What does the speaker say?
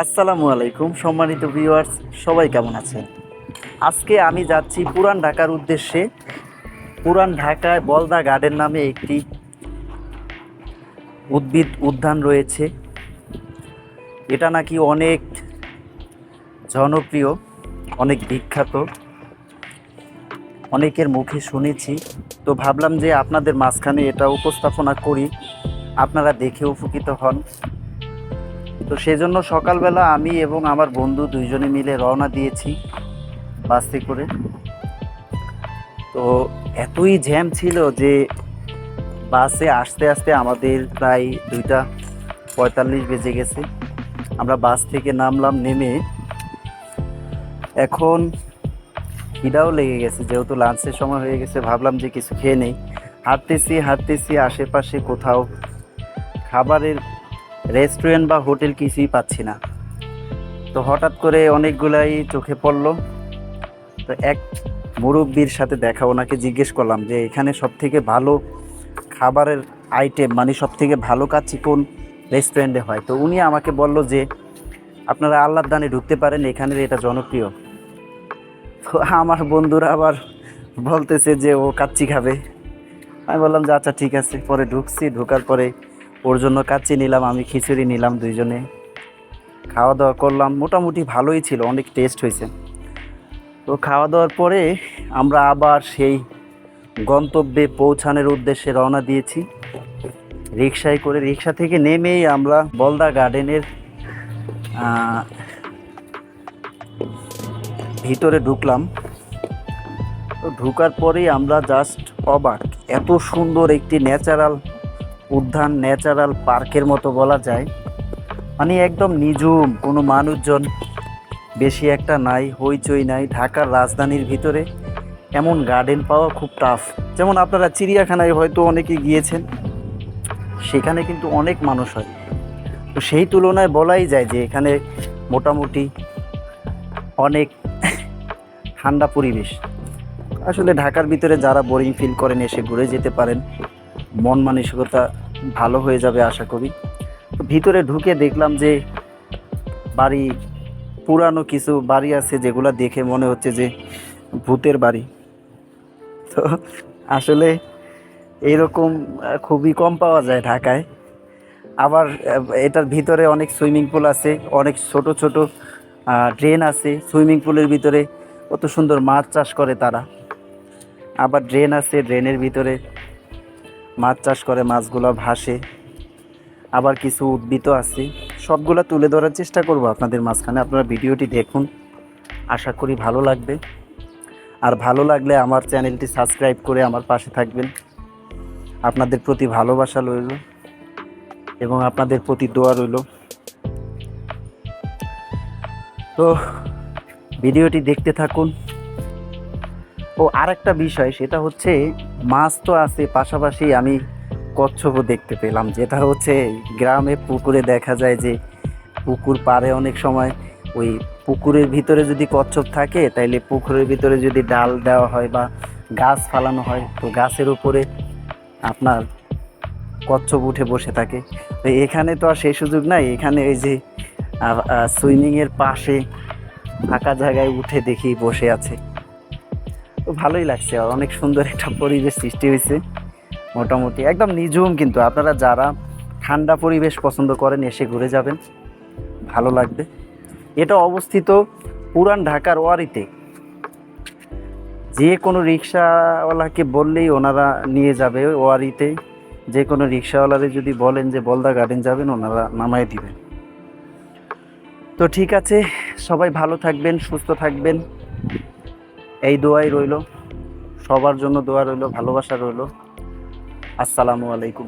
আসসালামু আলাইকুম, সম্মানিত ভিউয়ার্স, সবাই কেমন আছেন? আজকে আমি যাচ্ছি পুরান ঢাকার উদ্দেশ্যে। পুরান ঢাকায় বলদা গার্ডেন নামে একটি উদ্ভিদ উদ্যান রয়েছে। এটা নাকি অনেক জনপ্রিয়, অনেক বিখ্যাত। অনেকের মুখে শুনেছি। তো ভাবলাম যে আপনাদের মাঝখানে এটা উপস্থাপনা করি। আপনারা দেখে উপকৃত হন। তো সেজন্য সকালবেলা আমি এবং আমার বন্ধু দুইজনে মিলে রওনা দিয়েছি বাসে করে। তো এতই জ্যাম ছিল যে বাসে আসতে আসতে আমাদের প্রায় দুইটা পঁয়তাল্লিশ বেজে গেছে। আমরা বাস থেকে নামলাম, নেমে এখন খিদাও লেগে গেছে, যেহেতু লাঞ্চের সময় হয়ে গেছে, ভাবলাম যে কিছু খেয়ে নেই। হাঁটতেছি হাঁটতেছি, আশেপাশে কোথাও খাবারের রেস্টুরেন্ট বা হোটেল কিছুই পাচ্ছি না। তো হঠাৎ করে অনেকগুলাই চোখে পড়ল। তো এক মুরব্বির সাথে দেখা, ওনাকে জিজ্ঞেস করলাম যে, এখানে সব থেকে ভালো খাবারের আইটেম মানে সব থেকে ভালো কাচ্চি কোন রেস্টুরেন্টে হয়? তো উনি আমাকে বলল যে, আপনারা আল্লাহর দানে ঢুকতে পারেন, এখানের এটা জনপ্রিয়। তো আমার বন্ধুরা আবার বলতেছে যে, ও কাচ্চি খাবে। আমি বললাম যে আচ্ছা ঠিক আছে। পরে ঢুকছি, ঢোকার পরে ওর জন্য কাচ্চি নিলাম, আমি খিচুড়ি নিলাম দুইজনে। খাওয়া দাওয়া করলাম, মোটামুটি ভালোই ছিল, অনেক টেস্ট হয়েছে। তো খাওয়া দাওয়ার পরে আমরা আবার সেই গন্তব্যে পৌঁছানোর উদ্দেশ্যে রওনা দিয়েছি। রিক্সায় করে রিক্সা থেকে নেমেই আমরা বলদা গার্ডেনের ভিতরে ঢুকলাম। তো ঢুকার পরেই আমরা জাস্ট অবাক, এত সুন্দর একটি ন্যাচারাল উদ্যান ন্যাচারাল পার্কের মতো বলা যায়। মানে একদম নিঝুম, কোনো মানুষজন বেশি একটা নাই, হইচই নাই। ঢাকার রাজধানীর ভিতরে এমন গার্ডেন পাওয়া খুব টাফ যেমন আপনারা চিড়িয়াখানায় হয়তো অনেকে গিয়েছেন, সেখানে কিন্তু অনেক মানুষ হয়। তো সেই তুলনায় বলাই যায় যে এখানে মোটামুটি অনেক ঠান্ডা পরিবেশ। আসলে ঢাকার ভিতরে যারা বোরিং ফিল করেন, এসে ঘুরে যেতে পারেন। মন মানসিকতা ভালো হয়ে যাবে আশা করি। ভিতরে ঢুকে দেখলাম যে বাড়ি পুরানো কিছু বাড়ি আছে যেগুলো দেখে মনে হচ্ছে যে ভূতের বাড়ি। তো আসলে এইরকম আহ, খুবই কম পাওয়া যায় ঢাকায়। আবার এটার ভিতরে অনেক সুইমিং পুল আছে অনেক ছোট ছোট ড্রেন আছে। সুইমিং পুলের ভিতরে কত সুন্দর মাছ চাষ করে তারা। আবার ড্রেন আছে ড্রেনের ভিতরে মাছ চাষ করে, মাছগুলো ভাসে। আবার কিছু উদ্ভিদ আছে। সবগুলো তুলে ধরার চেষ্টা করব আপনাদের মাঝখানে। আপনারা ভিডিওটি দেখুন। আশা করি ভালো লাগবে। আর ভালো লাগলে আমার চ্যানেলটি সাবস্ক্রাইব করে আমার পাশে থাকবেন। আপনাদের প্রতি ভালোবাসা রইল এবং আপনাদের প্রতি দোয়া রইল। তো ভিডিওটি দেখতে থাকুন। ও আরেকটা বিষয়, সেটা হচ্ছে মাছ তো আছে, পাশাপাশি আমি কচ্ছপও দেখতে পেলাম, যেটা হচ্ছে গ্রামে পুকুরে দেখা যায় যে পুকুর পাড়ে অনেক সময় ওই পুকুরের ভিতরে যদি কচ্ছপ থাকে, তাইলে পুকুরের ভিতরে যদি ডাল দেওয়া হয় বা গাছ ফালানো হয়, তো গাছের উপরে আপনার কচ্ছপ উঠে বসে থাকে। তো এখানে তো আর সেই সুযোগ নাই, এখানে ওই যে সুইমিংয়ের পাশে ফাঁকা জায়গায় উঠে দেখি বসে আছে। তো ভালোই লাগছে। আর অনেক সুন্দর একটা পরিবেশ সৃষ্টি হয়েছে। মোটামুটি একদম নিঝুম কিন্তু। আপনারা যারা ঠান্ডা পরিবেশ পছন্দ করেন, এসে ঘুরে যাবেন। ভালো লাগবে। এটা অবস্থিত পুরান ঢাকার ওয়ারিতে। যে কোনো রিক্সাওয়ালাকে বললেই ওনারা নিয়ে যাবে ওয়ারিতে। যে কোনো রিক্সাওয়ালারে যদি বলেন যে বলদা গার্ডেন যাবেন, ওনারা নামায় দিবেন। তো ঠিক আছে, সবাই ভালো থাকবেন, সুস্থ থাকবেন। এই দোয়াই রইল। সবার জন্য দোয়া রইল ভালোবাসা রইল। আসসালামু আলাইকুম।